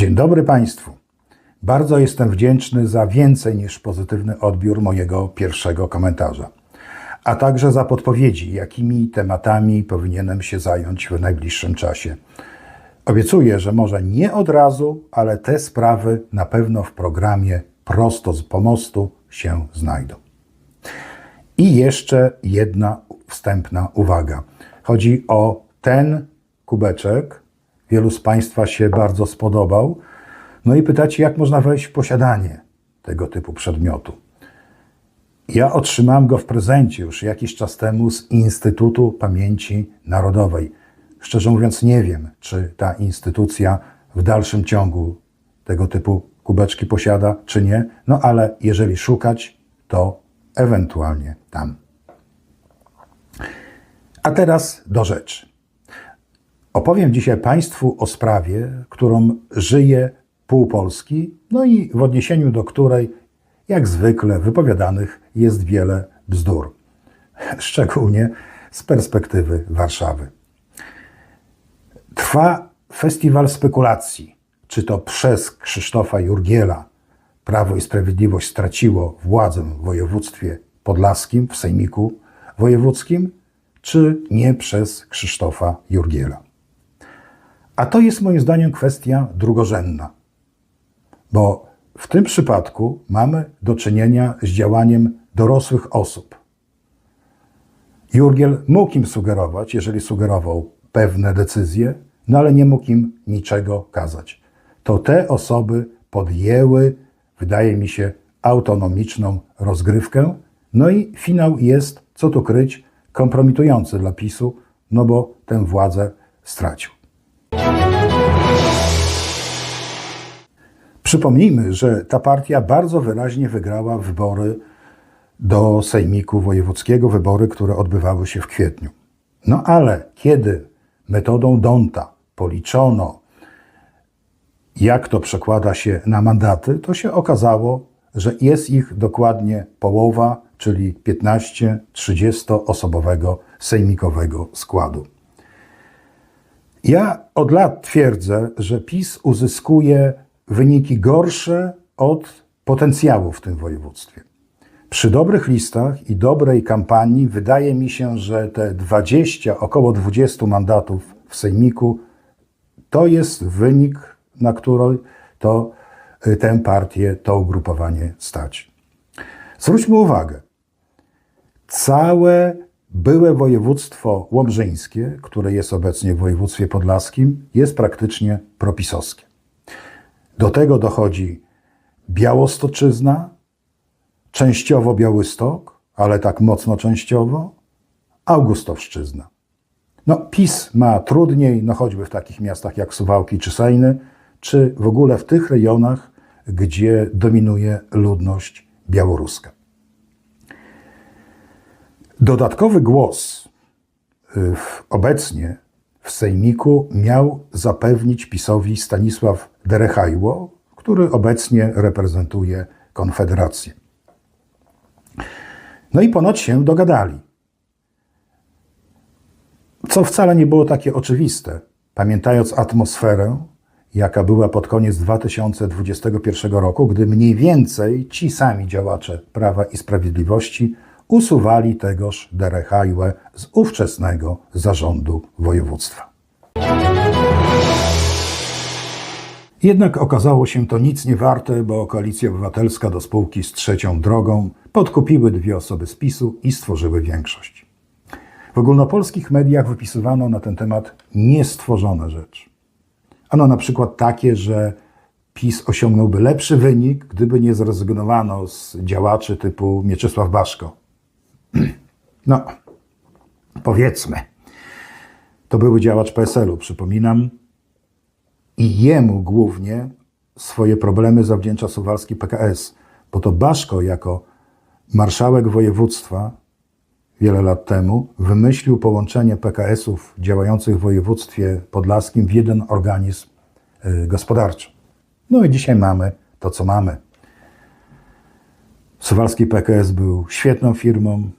Dzień dobry Państwu. Bardzo jestem wdzięczny za więcej niż pozytywny odbiór mojego pierwszego komentarza, a także za podpowiedzi, jakimi tematami powinienem się zająć w najbliższym czasie. Obiecuję, że może nie od razu, ale te sprawy na pewno w programie prosto z pomostu się znajdą. I jeszcze jedna wstępna uwaga. Chodzi o ten kubeczek. Wielu z Państwa się bardzo spodobał. No i pytacie, jak można wejść w posiadanie tego typu przedmiotu. Ja otrzymałem go w prezencie już jakiś czas temu z Instytutu Pamięci Narodowej. Szczerze mówiąc, nie wiem, czy ta instytucja w dalszym ciągu tego typu kubeczki posiada, czy nie. No ale jeżeli szukać, to ewentualnie tam. A teraz do rzeczy. Opowiem dzisiaj Państwu o sprawie, którą żyje pół Polski, no i w odniesieniu do której, jak zwykle, wypowiadanych jest wiele bzdur, szczególnie z perspektywy Warszawy. Trwa festiwal spekulacji, czy to przez Krzysztofa Jurgiela Prawo i Sprawiedliwość straciło władzę w województwie podlaskim, w sejmiku wojewódzkim, czy nie przez Krzysztofa Jurgiela. A to jest moim zdaniem kwestia drugorzędna, bo w tym przypadku mamy do czynienia z działaniem dorosłych osób. Jurgiel mógł im sugerować, jeżeli sugerował pewne decyzje, no ale nie mógł im niczego kazać. To te osoby podjęły, wydaje mi się, autonomiczną rozgrywkę, no i finał jest, co tu kryć, kompromitujący dla PiSu, no bo tę władzę stracił. Przypomnijmy, że ta partia bardzo wyraźnie wygrała wybory do Sejmiku Wojewódzkiego, wybory, które odbywały się w kwietniu. No ale kiedy metodą Donta policzono, jak to przekłada się na mandaty, to się okazało, że jest ich dokładnie połowa, czyli 15-30 osobowego sejmikowego składu. Ja od lat twierdzę, że PiS uzyskuje wyniki gorsze od potencjału w tym województwie. Przy dobrych listach i dobrej kampanii wydaje mi się, że te 20, około 20 mandatów w sejmiku to jest wynik, na który to y, tę partię, to ugrupowanie stać. Zwróćmy uwagę, całe byłe województwo łobrzyńskie, które jest obecnie w województwie podlaskim, jest praktycznie propisowskie. Do tego dochodzi Białostoczyzna, częściowo Białystok, ale tak mocno częściowo, Augustowszczyzna. No, PiS ma trudniej, no choćby w takich miastach jak Suwałki czy Sejny, czy w ogóle w tych rejonach, gdzie dominuje ludność białoruska. Dodatkowy głos y, w, obecnie w Sejmiku miał zapewnić PiSowi Stanisław Derechajło, który obecnie reprezentuje Konfederację. No i ponoć się dogadali. Co wcale nie było takie oczywiste, pamiętając atmosferę, jaka była pod koniec 2021 roku, gdy mniej więcej ci sami działacze Prawa i Sprawiedliwości usuwali tegoż Derechajłę z ówczesnego zarządu województwa. Jednak okazało się to nic nie warte, bo Koalicja Obywatelska do spółki z trzecią drogą podkupiły dwie osoby z PiSu i stworzyły większość. W ogólnopolskich mediach wypisywano na ten temat niestworzone rzeczy. Ano na przykład takie, że PiS osiągnąłby lepszy wynik, gdyby nie zrezygnowano z działaczy typu Mieczysław Baszko. No, powiedzmy. To były działacz PSL-u, przypominam. I jemu głównie swoje problemy zawdzięcza Suwalski PKS, bo to Baszko jako marszałek województwa wiele lat temu wymyślił połączenie PKS-ów działających w województwie podlaskim w jeden organizm y, gospodarczy. No i dzisiaj mamy to, co mamy. Suwalski PKS był świetną firmą,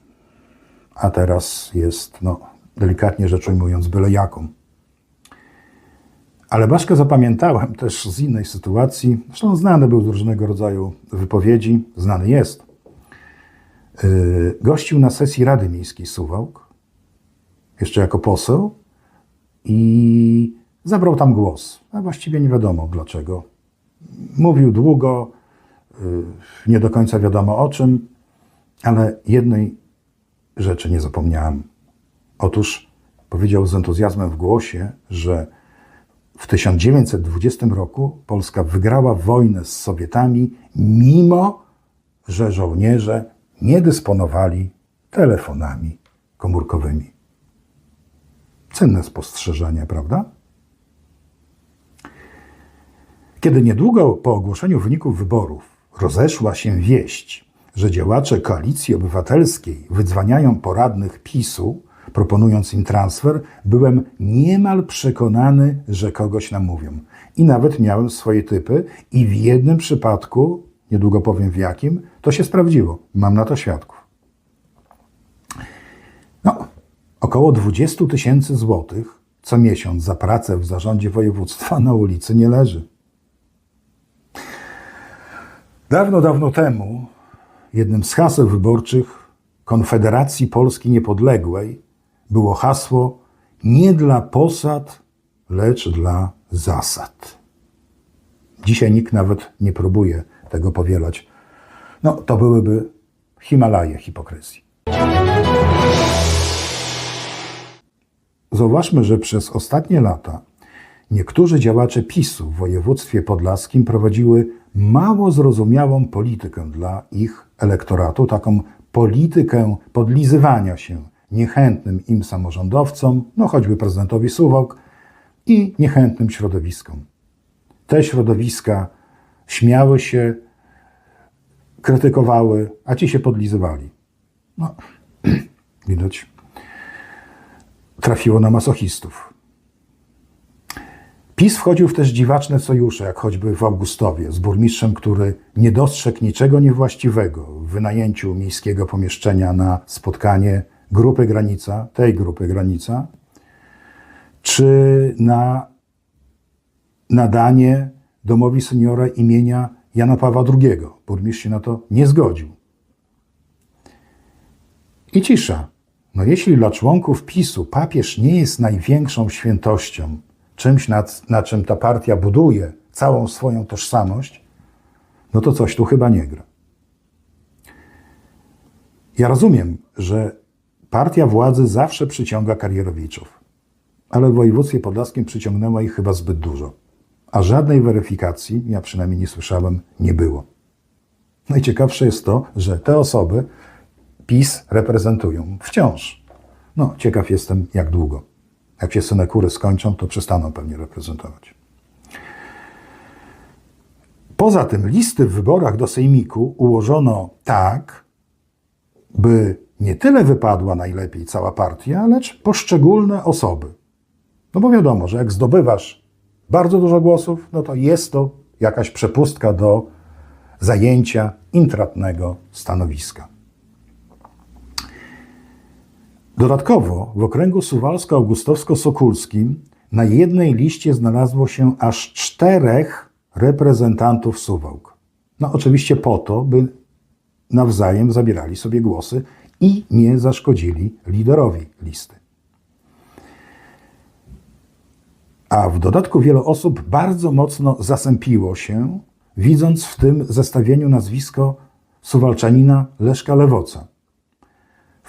a teraz jest, no, delikatnie rzecz ujmując, byle jaką. Ale Baszkę zapamiętałem też z innej sytuacji. Zresztą znany był z różnego rodzaju wypowiedzi, znany jest. Yy, Gościł na sesji Rady Miejskiej Suwałk, jeszcze jako poseł, i zabrał tam głos. A właściwie nie wiadomo dlaczego. Mówił długo, yy, nie do końca wiadomo o czym, ale jednej rzeczy nie zapomniałem. Otóż powiedział z entuzjazmem w głosie, że w 1920 roku Polska wygrała wojnę z Sowietami, mimo że żołnierze nie dysponowali telefonami komórkowymi. Cenne spostrzeżenie, prawda? Kiedy niedługo po ogłoszeniu wyników wyborów rozeszła się wieść, że działacze koalicji obywatelskiej wydzwaniają poradnych PiSu, proponując im transfer, byłem niemal przekonany, że kogoś namówią. I nawet miałem swoje typy, i w jednym przypadku, niedługo powiem w jakim, to się sprawdziło. Mam na to świadków. No, około 20 tysięcy złotych co miesiąc za pracę w zarządzie województwa na ulicy nie leży. Dawno, dawno temu jednym z haseł wyborczych Konfederacji Polski Niepodległej było hasło nie dla posad, lecz dla zasad. Dzisiaj nikt nawet nie próbuje tego powielać. No, to byłyby Himalaje hipokryzji. Zauważmy, że przez ostatnie lata niektórzy działacze PiSu w województwie podlaskim prowadziły mało zrozumiałą politykę dla ich elektoratu, taką politykę podlizywania się niechętnym im samorządowcom, no choćby prezydentowi Suwałk i niechętnym środowiskom. Te środowiska śmiały się, krytykowały, a ci się podlizywali. No, widać, trafiło na masochistów. PiS wchodził w też dziwaczne sojusze, jak choćby w Augustowie, z burmistrzem, który nie dostrzegł niczego niewłaściwego w wynajęciu miejskiego pomieszczenia na spotkanie grupy granica, tej grupy granica, czy na nadanie domowi seniora imienia Jana Pawła II. Burmistrz się na to nie zgodził. I cisza. No jeśli dla członków PiSu papież nie jest największą świętością, czymś, na, na czym ta partia buduje całą swoją tożsamość, no to coś tu chyba nie gra. Ja rozumiem, że partia władzy zawsze przyciąga karierowiczów, ale w województwie podlaskim przyciągnęła ich chyba zbyt dużo, a żadnej weryfikacji, ja przynajmniej nie słyszałem, nie było. Najciekawsze jest to, że te osoby PiS reprezentują wciąż. No, ciekaw jestem, jak długo. Jak się synekury skończą, to przestaną pewnie reprezentować. Poza tym listy w wyborach do Sejmiku ułożono tak, by nie tyle wypadła najlepiej cała partia, lecz poszczególne osoby. No bo wiadomo, że jak zdobywasz bardzo dużo głosów, no to jest to jakaś przepustka do zajęcia intratnego stanowiska. Dodatkowo w okręgu suwalsko-augustowsko-sokulskim na jednej liście znalazło się aż czterech reprezentantów Suwałk. No oczywiście po to, by nawzajem zabierali sobie głosy i nie zaszkodzili liderowi listy. A w dodatku wiele osób bardzo mocno zasępiło się, widząc w tym zestawieniu nazwisko suwalczanina Leszka Lewoca.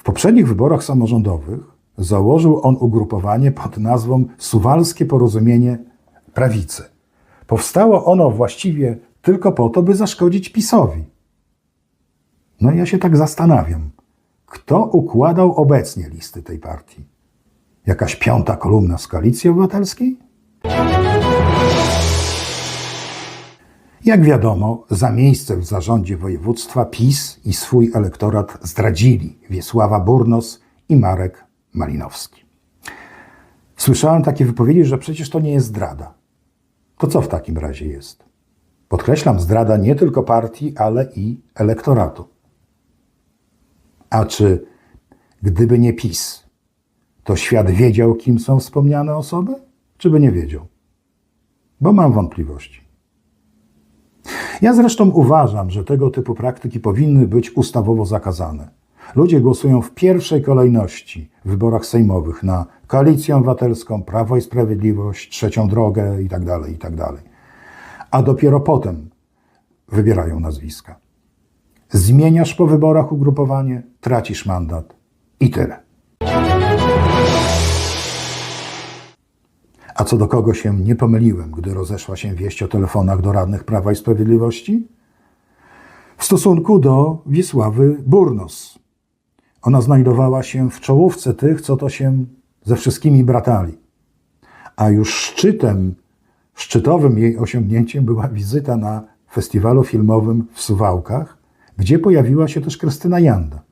W poprzednich wyborach samorządowych założył on ugrupowanie pod nazwą Suwalskie Porozumienie Prawicy. Powstało ono właściwie tylko po to, by zaszkodzić PiSowi. No i ja się tak zastanawiam, kto układał obecnie listy tej partii? Jakaś piąta kolumna z Koalicji Obywatelskiej? Jak wiadomo, za miejsce w zarządzie województwa PiS i swój elektorat zdradzili Wiesława Burnos i Marek Malinowski. Słyszałem takie wypowiedzi, że przecież to nie jest zdrada. To co w takim razie jest? Podkreślam, zdrada nie tylko partii, ale i elektoratu. A czy gdyby nie PiS, to świat wiedział, kim są wspomniane osoby, czy by nie wiedział? bo mam wątpliwości. Ja zresztą uważam, że tego typu praktyki powinny być ustawowo zakazane. Ludzie głosują w pierwszej kolejności w wyborach sejmowych na Koalicję Obywatelską, Prawo i Sprawiedliwość, Trzecią Drogę itd., itd. A dopiero potem wybierają nazwiska. Zmieniasz po wyborach ugrupowanie, tracisz mandat i tyle. A co do kogo się nie pomyliłem, gdy rozeszła się wieść o telefonach do radnych Prawa i Sprawiedliwości? W stosunku do Wisławy Burnos. Ona znajdowała się w czołówce tych, co to się ze wszystkimi bratali. A już szczytem, szczytowym jej osiągnięciem była wizyta na festiwalu filmowym w Suwałkach, gdzie pojawiła się też Krystyna Janda.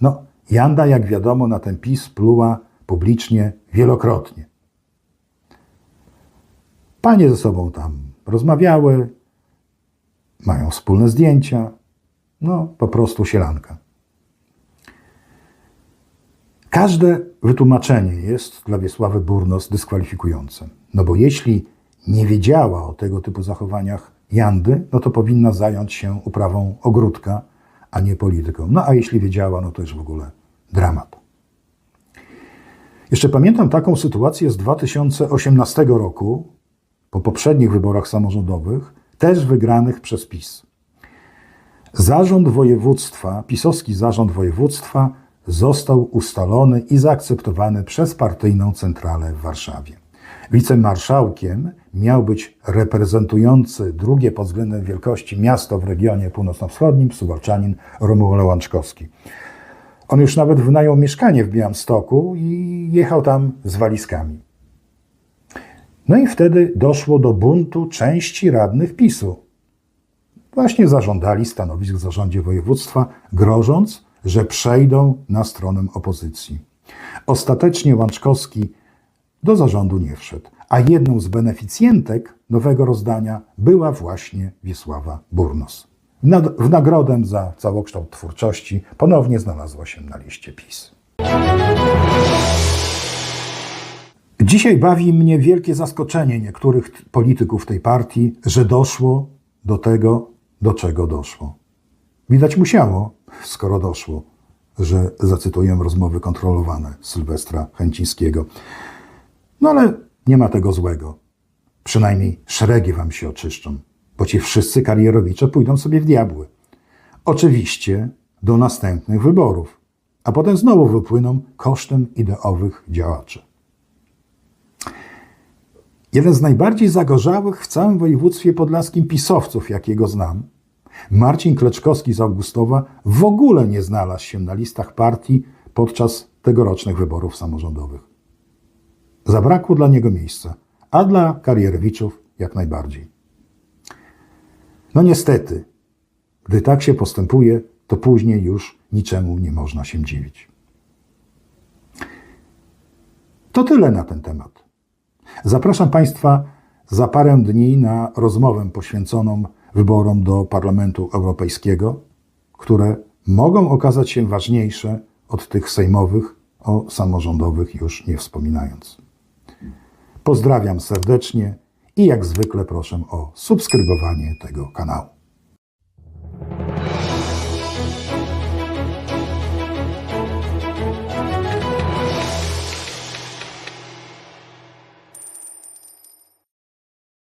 No, Janda, jak wiadomo, na ten PiS pluła publicznie wielokrotnie. Panie ze sobą tam rozmawiały, mają wspólne zdjęcia. No, po prostu sielanka. Każde wytłumaczenie jest dla Wiesławy Burnos dyskwalifikujące. No bo jeśli nie wiedziała o tego typu zachowaniach Jandy, no to powinna zająć się uprawą ogródka, a nie polityką. No a jeśli wiedziała, no to już w ogóle dramat. Jeszcze pamiętam taką sytuację z 2018 roku, po poprzednich wyborach samorządowych, też wygranych przez PiS. Zarząd województwa, pisowski zarząd województwa został ustalony i zaakceptowany przez partyjną centralę w Warszawie. Wicemarszałkiem miał być reprezentujący drugie pod względem wielkości miasto w regionie północno-wschodnim, suwalczanin Romuald Łączkowski. On już nawet wynajął mieszkanie w Białymstoku i jechał tam z walizkami. No i wtedy doszło do buntu części radnych PiSu. Właśnie zażądali stanowisk w zarządzie województwa, grożąc, że przejdą na stronę opozycji. Ostatecznie Łączkowski do zarządu nie wszedł, a jedną z beneficjentek nowego rozdania była właśnie Wiesława Burnos. W nagrodę za całokształt twórczości ponownie znalazła się na liście PiS. Dzisiaj bawi mnie wielkie zaskoczenie niektórych polityków tej partii, że doszło do tego, do czego doszło. Widać musiało, skoro doszło, że zacytuję rozmowy kontrolowane Sylwestra Chęcińskiego. No ale nie ma tego złego. Przynajmniej szeregi wam się oczyszczą, bo ci wszyscy karierowicze pójdą sobie w diabły. Oczywiście do następnych wyborów, a potem znowu wypłyną kosztem ideowych działaczy. Jeden z najbardziej zagorzałych w całym województwie podlaskim pisowców, jakiego znam, Marcin Kleczkowski z Augustowa, w ogóle nie znalazł się na listach partii podczas tegorocznych wyborów samorządowych. Zabrakło dla niego miejsca, a dla karierowiczów jak najbardziej. No niestety, gdy tak się postępuje, to później już niczemu nie można się dziwić. To tyle na ten temat. Zapraszam Państwa za parę dni na rozmowę poświęconą wyborom do Parlamentu Europejskiego, które mogą okazać się ważniejsze od tych sejmowych, o samorządowych już nie wspominając. Pozdrawiam serdecznie i jak zwykle proszę o subskrybowanie tego kanału.